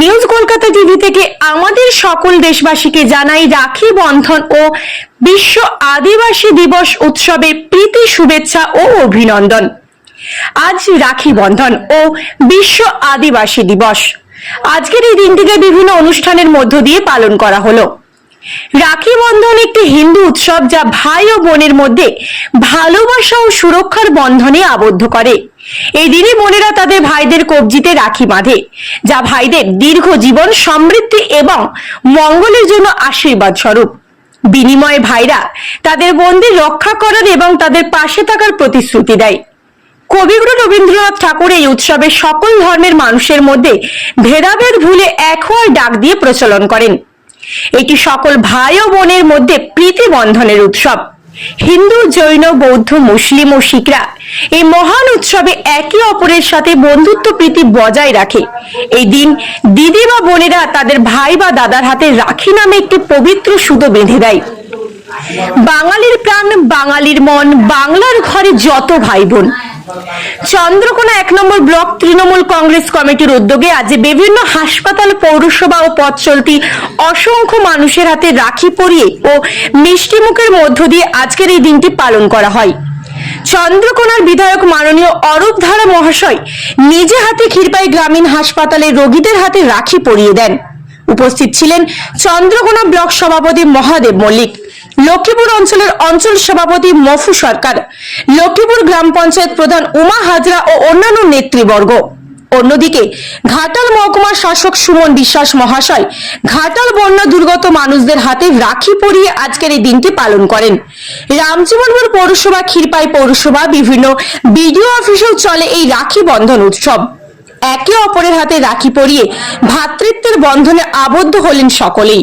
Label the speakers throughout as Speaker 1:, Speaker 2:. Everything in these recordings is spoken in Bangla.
Speaker 1: নিউজ কলকাতা টিভি থেকে আমাদের সকল দেশবাসীকে জানাই রাখি বন্ধন ও বিশ্ব আদিবাসী দিবস উৎসবে প্রীতি, শুভেচ্ছা ও অভিনন্দন। আজ রাখি বন্ধন ও বিশ্ব আদিবাসী দিবস। আজকের এই দিনটিকে বিভিন্ন অনুষ্ঠানের মধ্য দিয়ে পালন করা হলো। রাখি বন্ধন একটি হিন্দু উৎসব যা ভাই ও বোনের মধ্যে ভালোবাসা ও সুরক্ষার বন্ধনে আবদ্ধ করে। এই দিনে বোনেরা তাদের ভাইদের কবজিতে রাখি বাঁধে, যা ভাইদের দীর্ঘ জীবন সমৃদ্ধি এবং মঙ্গলের জন্য আশীর্বাদ স্বরূপ। বিনিময়ে ভাইরা তাদের বোনদের রক্ষা করার এবং তাদের পাশে থাকার প্রতিশ্রুতি দেয়। কবিগুরু রবীন্দ্রনাথ ঠাকুর এই উৎসবে সকল ধর্মের মানুষের মধ্যে ভেদাভেদ ভুলে এক হওয়ার ডাক দিয়ে প্রচলন করেন। এটি সকল ভাই ও বোনের মধ্যে প্রীতি বন্ধনের উৎসব। হিন্দু, জৈন, বৌদ্ধ, মুসলিম ও শিখরা এই মহান উৎসবে একে অপরের সাথে বন্ধুত্ব, প্রীতি বজায় রাখে। এই দিন দিদি বা বোনেরা তাদের ভাই বা দাদার হাতে রাখি নামে একটি পবিত্র সুতো বেঁধে দেয়। বাঙালির প্রাণ, বাঙালির মন, বাংলার ঘরে যত ভাই বোন চন্দ্রকোনা এক নম্বর ব্লক তৃণমূল কংগ্রেস কমিটির উদ্যোগে আজ বিভিন্ন হাসপাতাল, পৌরসভা ও পথ চলতি অসংখ্য মানুষের হাতে রাখি পরিয়ে ও মিষ্টি মুখের মধ্য দিয়ে আজকের এই দিনটি পালন করা হয়। চন্দ্রকোনার বিধায়ক মাননীয় অরূপ ধারা মহাশয় নিজে হাতে ক্ষীরপাই গ্রামীণ হাসপাতালে রোগীদের হাতে রাখি পরিয়ে দেন। উপস্থিত ছিলেন চন্দ্রকোনা ব্লক সভাপতি মহাদেব মল্লিক। লক্ষ্মীপুর অঞ্চলের অঞ্চল সভাপতি মফু সরকার, লক্ষ্মীপুর গ্রাম পঞ্চায়েত প্রধান উমা হাজরা ও অন্যান্য নেতৃবর্গ। অন্যদিকে, ঘাটাল মহকুমার শাসক সুমন বিশ্বাস মহাশয় ঘাটাল বন্যা দুর্গত মানুষদের হাতে রাখি পরিয়ে আজকের এই দিনটি পালন করেন। রামজীবনপুর পৌরসভা, ক্ষীরপাই পৌরসভা, বিভিন্ন বিডিও অফিসেও চলে এই রাখি বন্ধন উৎসব। একে অপরের হাতে রাখি পরিয়ে ভ্রাতৃত্বের বন্ধনে আবদ্ধ হলেন সকলেই।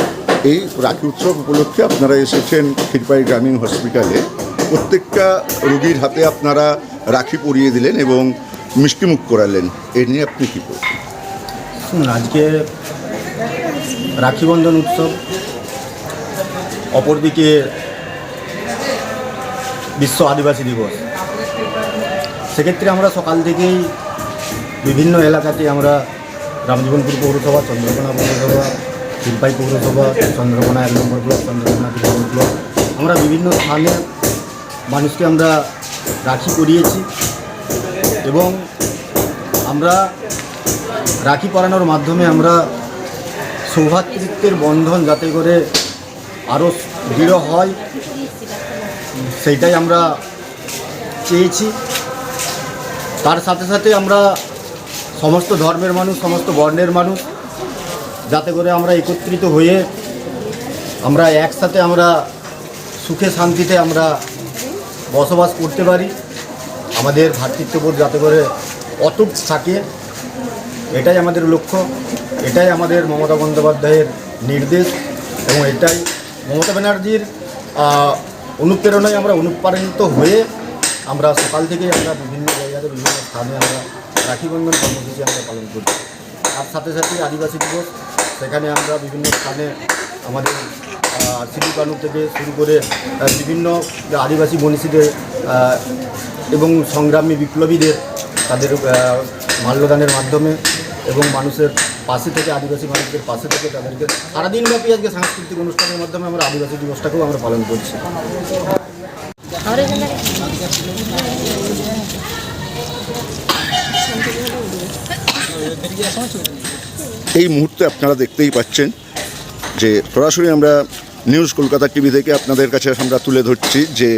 Speaker 2: এই রাখি উৎসব উপলক্ষে আপনারা এসেছেন ক্ষীরপাই গ্রামীণ হসপিটালে। প্রত্যেকটা রোগীর হাতে আপনারা রাখি পরিয়ে দিলেন এবং মিষ্টিমুখ করালেন। এ নিয়ে আপনি কী
Speaker 3: শুনুন, আজকে রাখি বন্ধন উৎসব অপরদিকে বিশ্ব আদিবাসী দিবস। সেক্ষেত্রে আমরা সকাল থেকেই বিভিন্ন এলাকাতে আমরা রামজীবনপুর পৌরসভা, চন্দ্রকোনা পৌরসভা শিল্পাই পৌরসভা, চন্দ্রকোনা এক নম্বর ব্লক, চন্দ্রকোনা দু নম্বর ব্লক। আমরা বিভিন্ন স্থানে মানুষকে আমরা রাখি করিয়েছি এবং আমরা রাখি পরানোর মাধ্যমে আমরা সৌভাতৃত্বের বন্ধন যাতে করে আরও দৃঢ় হয়, সেইটাই আমরা চেয়েছি। তার সাথে সাথে আমরা সমস্ত ধর্মের মানুষ, সমস্ত বর্ণের মানুষ যাতে করে আমরা একত্রিত হয়ে আমরা একসাথে আমরা সুখে শান্তিতে আমরা বসবাস করতে পারি। আমাদের ভ্রাতৃত্ববোধ যাতে করে অটুট থাকে, এটাই আমাদের লক্ষ্য, এটাই আমাদের মমতা বন্দ্যোপাধ্যায়ের নির্দেশ এবং এটাই মমতা ব্যানার্জির অনুপ্রেরণায় আমরা অনুপ্রাণিত হয়ে আমরা সকাল থেকে আমরা বিভিন্ন জায়গাতে বিভিন্ন স্থানে আমরা রাখিবন্ধন কর্মসূচি আমরা পালন করছি। তার সাথে সাথে আদিবাসী দিবস সেখানে আমরা বিভিন্ন স্থানে আমাদের কানু থেকে শুরু করে বিভিন্ন আদিবাসী মনীষীদের এবং সংগ্রামী বিপ্লবীদের তাদের মাল্যদানের মাধ্যমে এবং মানুষের পাশে থেকে, আদিবাসী মানুষদের পাশে থেকে তাদেরকে সারাদিনব্যাপী আজকে সাংস্কৃতিক অনুষ্ঠানের মাধ্যমে আমরা আদিবাসী দিবসটাকেও আমরা পালন করছি।
Speaker 2: এই মুহূর্তে আপনারা দেখতেই পাচ্ছেন যে সরাসরি আমরা নিউজ কলকাতা টিভি থেকে আপনাদের কাছে আমরা তুলে ধরছি যে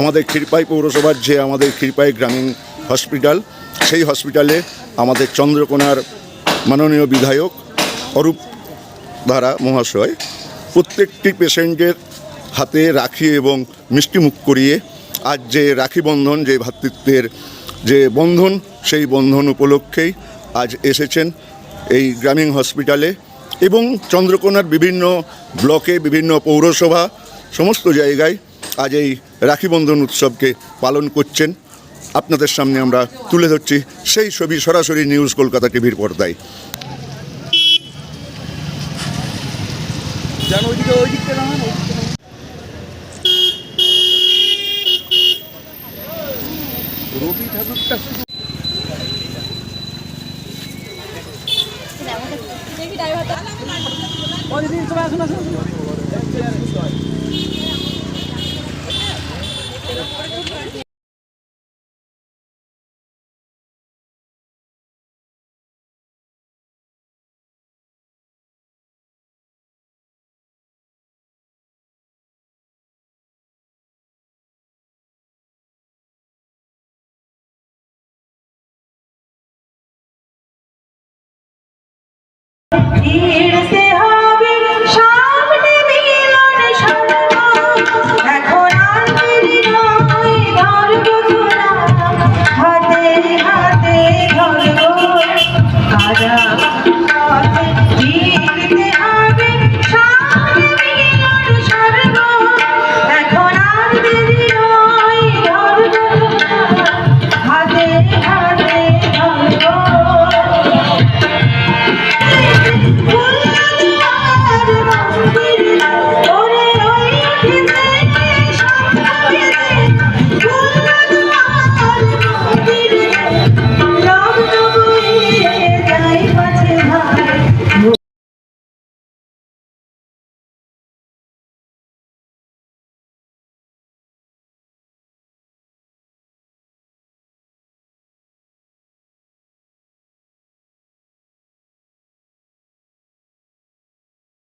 Speaker 2: আমাদের ক্ষীরপাই পৌরসভার যে আমাদের ক্ষীরপাই গ্রামীণ হসপিটাল, সেই হসপিটালে আমাদের চন্দ্রকোনার মাননীয় বিধায়ক অরূপ ধারা মহাশয় প্রত্যেকটি পেশেন্টের হাতে রাখি এবং মিষ্টিমুখ করিয়ে আজ যে রাখি বন্ধন, যে ভ্রাতৃত্বের যে বন্ধন, সেই বন্ধন উপলক্ষেই আজ এসেছেন। এই গ্রামীণ হসপিটালে এবং চন্দ্রকোনার বিভিন্ন ব্লকে, বিভিন্ন পৌরসভা, সমস্ত জায়গায় আজ এই রাখি বন্ধন উৎসবকে পালন করছেন। আপনাদের সামনে আমরা তুলে ধরছি সেই ছবি সরাসরি নিউজ কলকাতা টিভির পর্দায়।
Speaker 4: Pode vir, vai, vai, vai.